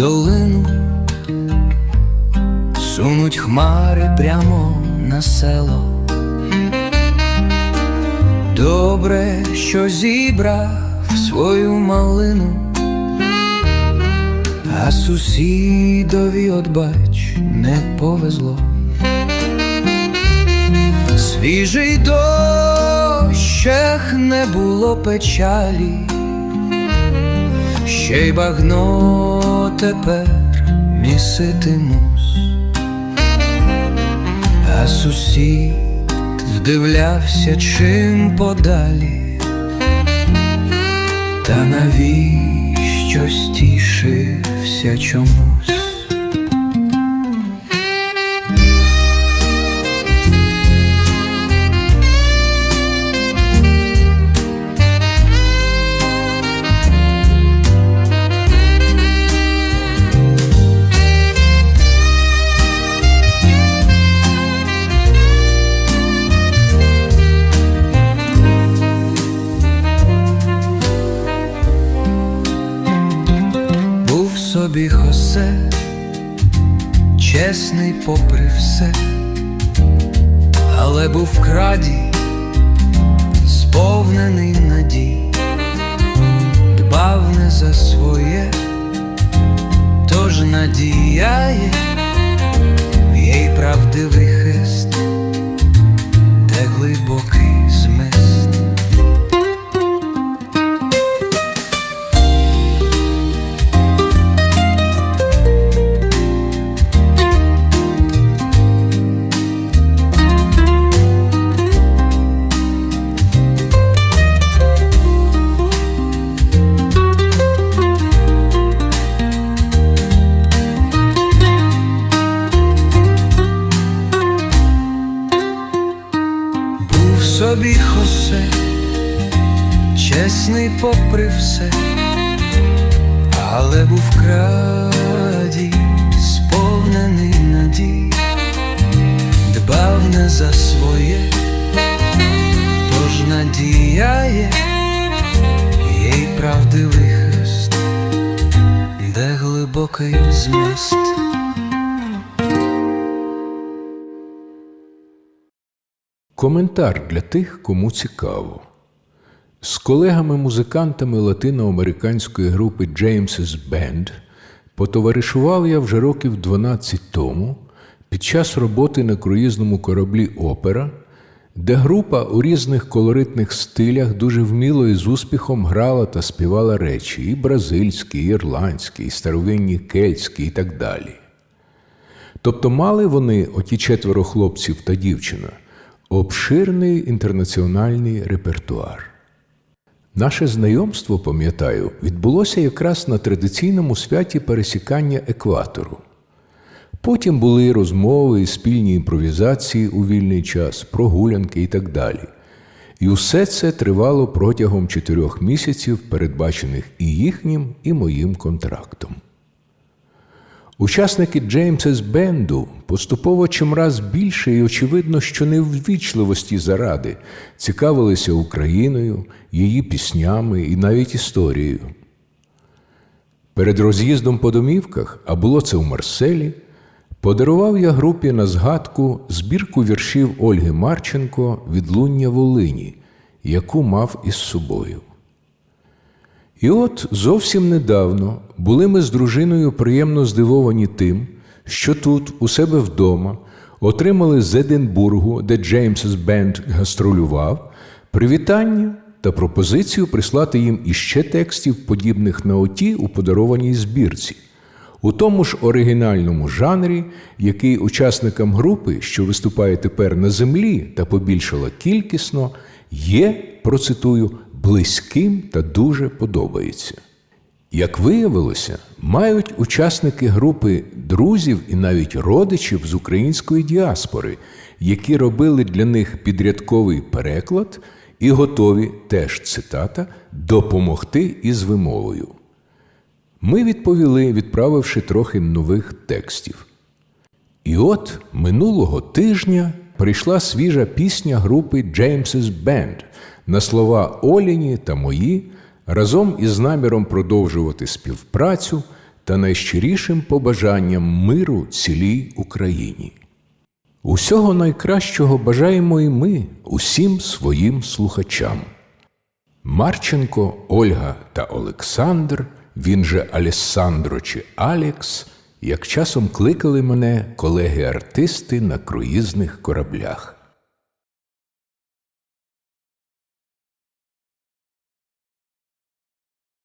долину, сунуть хмари прямо на село. Добре, що зібрав свою малину, а сусідові, от бач, не повезло. Свіжий дощах не було печалі, ще й багно тепер місити мус, а сусід вдивлявся чим подалі, та навіщо стішився чомусь. Собі Хосе, чесний попри все, але був крадій, краді, сповнений надій, дбав не за своє, тож надіяє в їй правдивий чесний попри все, але був краді, сповнений надій, дбав не за своє, тож надіяє їй правдивий хист, де глибокий зміст. Коментар для тих, кому цікаво. З колегами-музикантами латиноамериканської групи James's Band потоваришував я вже років 12 тому під час роботи на круїзному кораблі Опера, де група у різних колоритних стилях дуже вміло і з успіхом грала та співала речі і бразильські, і ірландські, і старовинні кельтські, і так далі. Тобто мали вони, оті четверо хлопців та дівчина, обширний інтернаціональний репертуар. Наше знайомство, пам'ятаю, відбулося якраз на традиційному святі пересікання екватору. Потім були розмови спільні імпровізації у вільний час, прогулянки і так далі. І усе це тривало протягом чотирьох місяців, передбачених і їхнім, і моїм контрактом. Учасники Джеймсес Бенду поступово чимраз більше і очевидно, що не в заради цікавилися Україною, її піснями і навіть історією. Перед роз'їздом по домівках, а було це в Марселі, подарував я групі на згадку збірку віршів Ольги Марченко Відлуння Волині, яку мав із собою. І от зовсім недавно були ми з дружиною приємно здивовані тим, що тут, у себе вдома, отримали з Единбургу, де Джеймс's Бенд гастролював, привітання та пропозицію прислати їм іще текстів, подібних на оті у подарованій збірці, у тому ж оригінальному жанрі, який учасникам групи, що виступає тепер на землі та побільшала кількісно, є, процитую, близьким та дуже подобається. Як виявилося, мають учасники групи друзів і навіть родичів з української діаспори, які робили для них підрядковий переклад і готові, теж цитата, допомогти із вимовою. Ми відповіли, відправивши трохи нових текстів. І от минулого тижня прийшла свіжа пісня групи James's Band на слова Оліні та мої разом із наміром продовжувати співпрацю та найщирішим побажанням миру цілій Україні. Усього найкращого бажаємо і ми усім своїм слухачам. Марченко, Ольга та Олександр, він же Алессандро чи Алекс, як часом кликали мене колеги-артисти на круїзних кораблях.